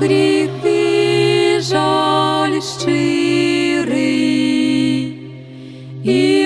гріхи жаль щирий. І